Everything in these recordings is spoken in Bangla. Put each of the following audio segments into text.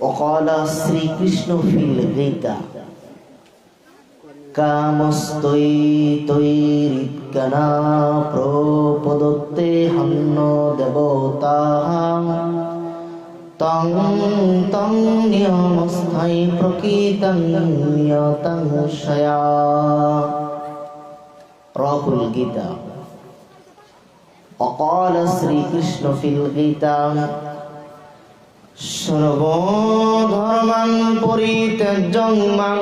وقال শ্রীকৃষ্ণ ফিল গীতা কামস্তৈ তৈরিৎকনা প্রপদত্তে হন্ন দেবতা তং তং নিয়মস্থায়ী প্রকৃতং নিয়তং শয়া রাহুল গীতা অকাল শ্রীকৃষ্ণ ফিল গীতা সর্বধর্মাং পরিত্যাজ্যং মাং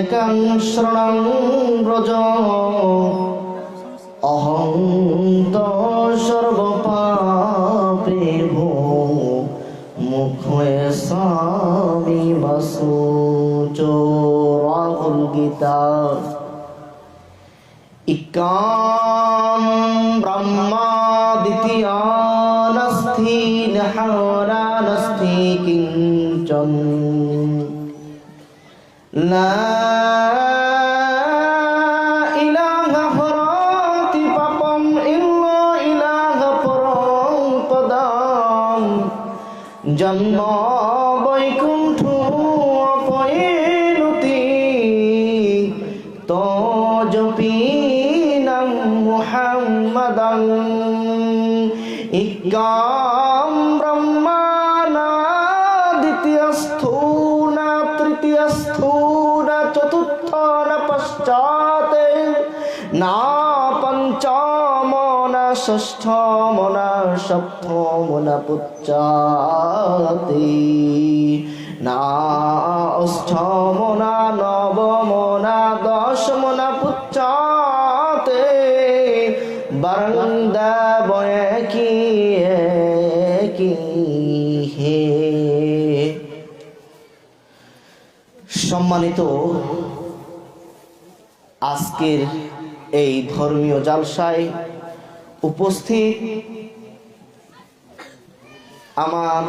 একাং শরণং ব্রজ। অহং সর্বপাপে ভো মুখে স্বামী বসুচ রাহুল গীতা। ইকাম ব্রহ্মা কিঞ্চন লা ইলাহা হরতি পাপম ইল্লা ইলাহা পরম পদম জন্ম বৈকুণ্ঠ অপয়নুতি তজপিনাম মুহাম্মাদাং ইকাম ব্রহ্মানা না তৃতীয়স্থো না চতুর্থ না পশ্চাতে না পঞ্চম না ষষ্ঠম না সপ্তম না পুচ্চাতে না অষ্টম না নবম না দশম না পুচ্চাতে বরন্দা কি হে সম্মানিত আজকের এই ধর্মীয় জালসায় উপস্থিত আমার